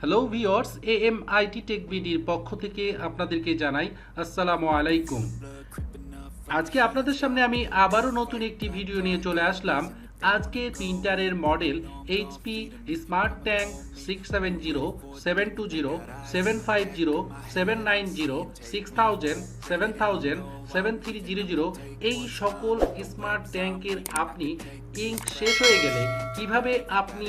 Hello viewers A M IT tech বিডির পক্ষ থেকে আপনাদেরকে জানাই আসসালামু আলাইকুম। আজকে আপনাদের সামনে আমি আবারও নতুন একটি ভিডিও নিয়ে চলে আসলাম। আজকে প্রিন্টারের model HP smart tank six seven zero seven two zero seven five zero seven nine zero six thousand seven thousand seven three zero zero এই সকল স্মার্ট ট্যাঙ্কের আপনি ইঙ্ক শেষ হয়ে গেলে কীভাবে আপনি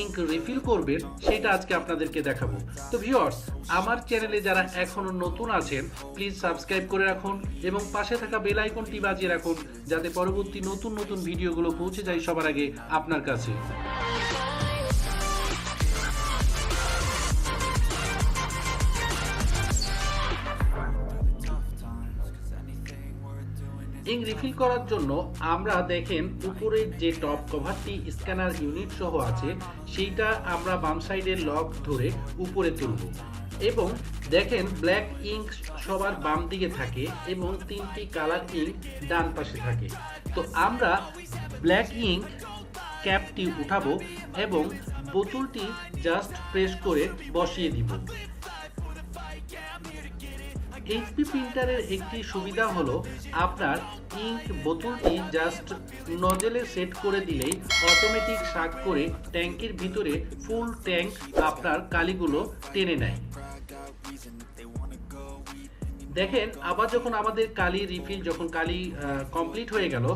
ইঙ্ক রিফিল করবেন সেটা আজকে আপনাদেরকে দেখাবো। তো ভিউয়ার্স আমার চ্যানেলে যারা এখনও নতুন আছেন প্লিজ সাবস্ক্রাইব করে রাখুন এবং পাশে থাকা বেল আইকনটি বাজিয়ে রাখুন যাতে পরবর্তী নতুন নতুন ভিডিওগুলো পৌঁছে যায় সবার আগে আপনার কাছে। ইং রিফিল করার জন্য আমরা দেখেন উপরের যে টপ কভারটি স্ক্যানার ইউনিট সহ আছে, সেইটা আমরা বাম সাইডের লক ধরে উপরে তুলব। এবং দেখেন ব্ল্যাক ইঙ্ক সবার বাম দিকে থাকে এবং তিনটি কালার ইঙ্ক ডান পাশে থাকে। তো আমরা ব্ল্যাক ইঙ্ক ক্যাপটি উঠাবো এবং বোতলটি জাস্ট প্রেস করে বসিয়ে দিব। এইচপি প্রিন্টারের একটি সুবিধা হলো আপনার ইঙ্ক বোতলটি জাস্ট নজেলে সেট করে দিলেই অটোমেটিক শাক করে ট্যাঙ্কের ভিতরে ফুল ট্যাঙ্ক আপনার কালিগুলো টেনে নেয়। দেখেন আবার যখন আমাদের কালি রিফিল যখন কালি কমপ্লিট হয়ে গেল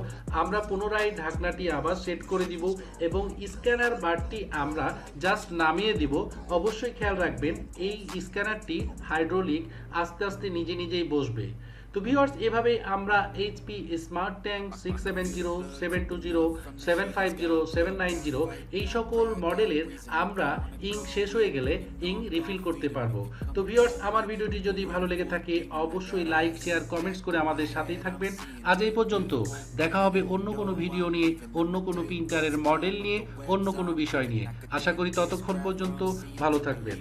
আমরা পুনরায় ঢাকনাটি আবার সেট করে দিব এবং স্ক্যানার বারটি আমরা জাস্ট নামিয়ে দিব। অবশ্যই খেয়াল রাখবেন এই স্ক্যানারটি হাইড্রোলিক আস্তে আস্তে নিজে নিজেই বসবে। তো ভিউয়ার্স এভাবে আমরা HP smart tank six seven zero seven two zero seven five zero seven nine zero এই সকল মডেলের আমরা ইঙ্ক শেষ হয়ে গেলে ইঙ্ক রিফিল করতে পারব। তো ভিউয়ার্স আমার ভিডিওটি যদি ভালো লেগে থাকে, অবশ্যই লাইক শেয়ার কমেন্টস করে আমাদের সাথেই থাকবেন। আজ এই পর্যন্ত। দেখা হবে অন্য কোনো ভিডিও নিয়ে, অন্য কোনো প্রিন্টারের মডেল নিয়ে, অন্য কোনো বিষয় নিয়ে। আশা করি ততক্ষণ পর্যন্ত ভালো থাকবেন।